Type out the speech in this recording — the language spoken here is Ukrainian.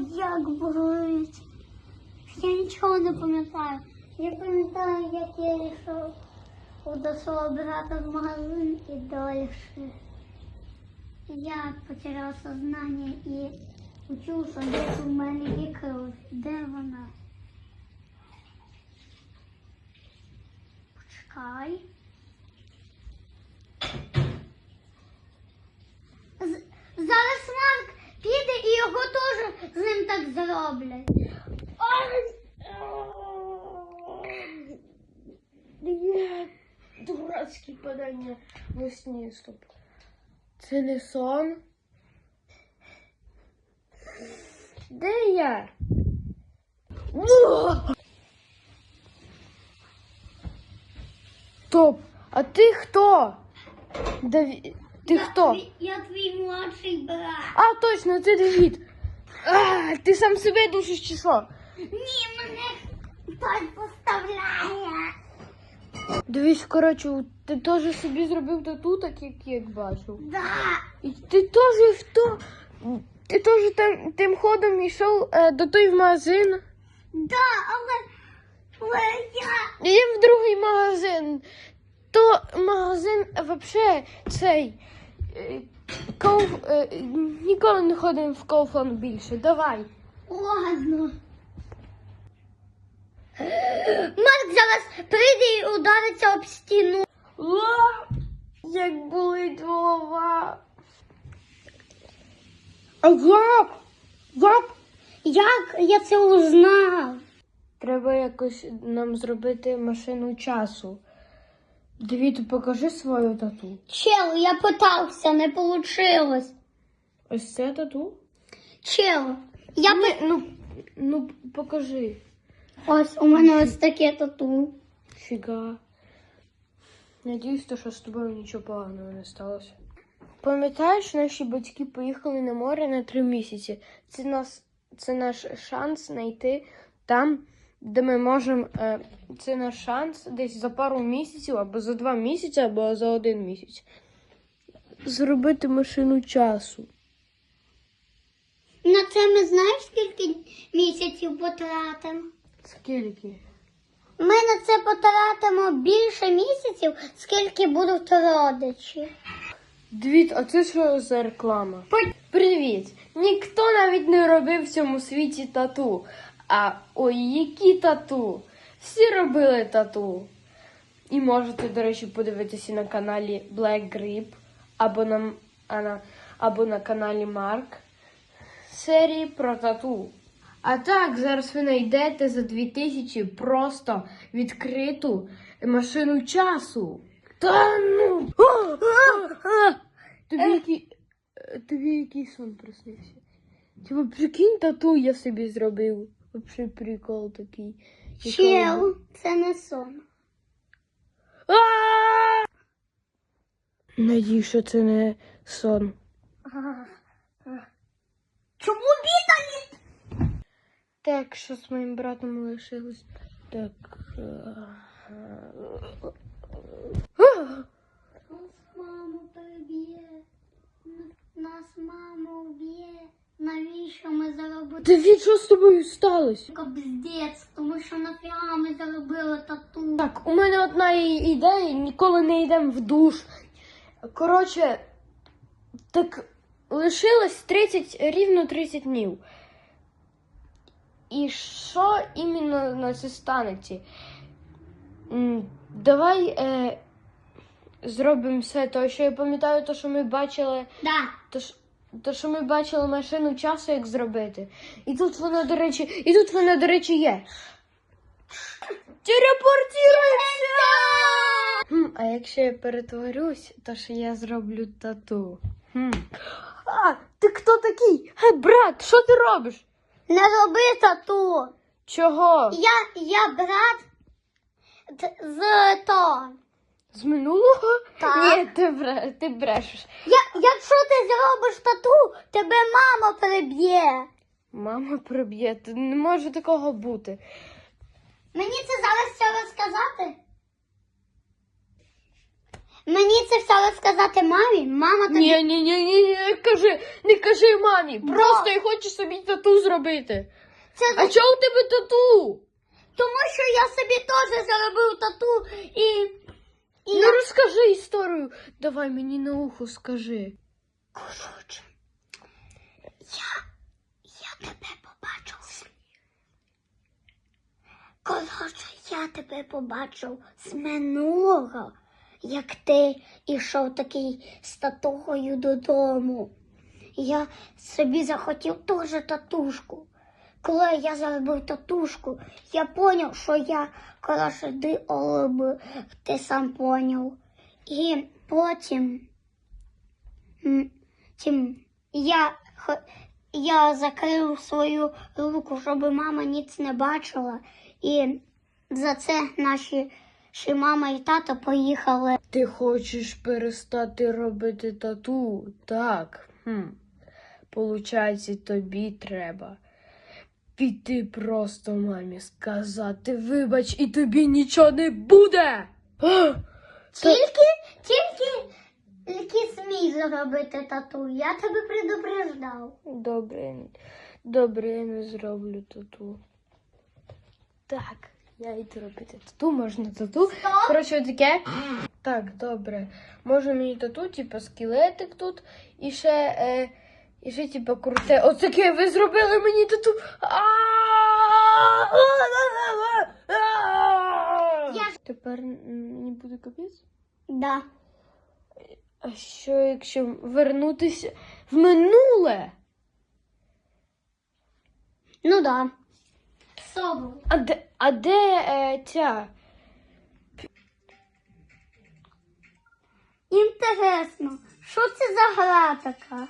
Як болить. Я нічого не пам'ятаю. Я пам'ятаю, як я йшов до свого брата в магазин і далі. Я потеряв сознання і що десь у мене є кров. Де вона? Почекай. З- Зараз Марк піде і його теж з ним так зроблять. Дурацькі падання во сні, стоп. Це не сон. Де я? Стоп, а ти хто? Даві... Ти хто? Я, твій- я твій младший брат. А, точно, ти Давід. А, ти сам себе душиш чи що? Ні, мене хтось поставляє. Дивись, коротше, ти теж собі зробив тату, так як я бачив. Да. І ти теж в то. Ти теж тим, тим ходом йшов е, до той в магазин. Да, але, але я. Я в другий магазин. То магазин взагалі цей. Ков, е, ніколи не ходимо в Kaufland більше. Давай. Ладно. Марк зараз прийде і удариться об стіну. О, як болить голова. А як? Як? Як я це узнав? Треба якось нам зробити машину часу. Давід, покажи свою тату. Чел, я питався, не вийшло. Ось це тату? Чел, я Ні, пи... ну, ну покажи. Ось у мене ось таке тату. Фіга. Надіюсь, то, що з тобою нічого поганого не сталося. Пам'ятаєш, наші батьки поїхали на море на три місяці. Це, нас, це наш шанс знайти там, де ми можемо. Е, це наш шанс десь за пару місяців, або за два місяці, або за один місяць. Зробити машину часу. На це ми знаєш, скільки місяців потратимо? Скільки? Ми на це потратимо більше місяців, скільки будуть родичі. Дивіться, а це що за реклама? Привіт! Ніхто навіть не робив в цьому світі тату. А ой, які тату! Всі робили тату. І можете, до речі, подивитися на каналі Black Grip або на, а на, або на каналі Mark серії про тату. А так, зараз ви знайдете за 2000 просто відкриту машину часу. Та ну! Тобі, який, е, тобі який сон приснився? Типа, прикинь, тату я собі зробив. Вообще прикол такий. Чел, це не сон. Надію, що це не сон. Чому бідалі? Так, що з моїм братом лишилось? Так. е, Нас мама переб'є. Нас мама вб'є. Навіщо ми заробили? Давід, що з тобою сталося? Кобздець, тому що нафіга ми заробили тату. Так, у мене одна ідея, ніколи не йдемо в душ. Коротше, так лишилось 30, рівно 30 днів. І що іменно на це станеться? Давай е, зробимо все те, що я пам'ятаю, то, що ми бачили. Да. То, ж- то, що ми бачили машину часу, як зробити. І тут вона, до речі, і тут вона, до речі, є. Телепортируйся! Хм, а якщо я перетворюсь, то що я зроблю тату. Хм. А, ти хто такий? Гей, брат, що ти робиш? Не роби тату. Чого? Я, я брат з то. З минулого? Так. Ні, ти, бре, ти брешеш. Я, якщо ти зробиш тату, тебе мама приб'є. Мама приб'є, Та не може такого бути. Мені це зараз все розказати? Мені це все сказати мамі. Мама тобі. Ні, ні, ні, ні, ні, не кажи, не кажи мамі. Просто я хочу собі тату зробити. Це А чого у тебе тату? тому, що я собі теж заробив тату і. І Ну розкажи історію. Давай мені на ухо скажи. Коротше, я, я тебе побачив. Коротше, я тебе побачив з минулого, як ти ішов такий з татухою додому. Я собі захотів теж татушку. Коли я заробив татушку, я поняв, що я коротше диолоб, ти сам поняв. І потім. Тим, я, я закрив свою руку, щоб мама ніц не бачила. І за це наші ще мама і тато поїхали. Ти хочеш перестати робити тату? Так. Получається, тобі треба піти просто мамі сказати, вибач, і тобі нічого не буде. А! Тільки, тільки, тільки смій зробити тату. Я тебе предупреждав. Добре, добре, я не зроблю тату. Так, я йду робити тату, можна тату. Коротше, таке. Так, добре. Може мені тату, типу скелетик тут і ще. Е, і ще, типу, круте. Отаке ви зробили мені тату. Тепер мені буде капець. Да. А що, якщо вернутися в минуле? Ну да. Собу. А де, а де е, ця? Інтересно, що це за гра така?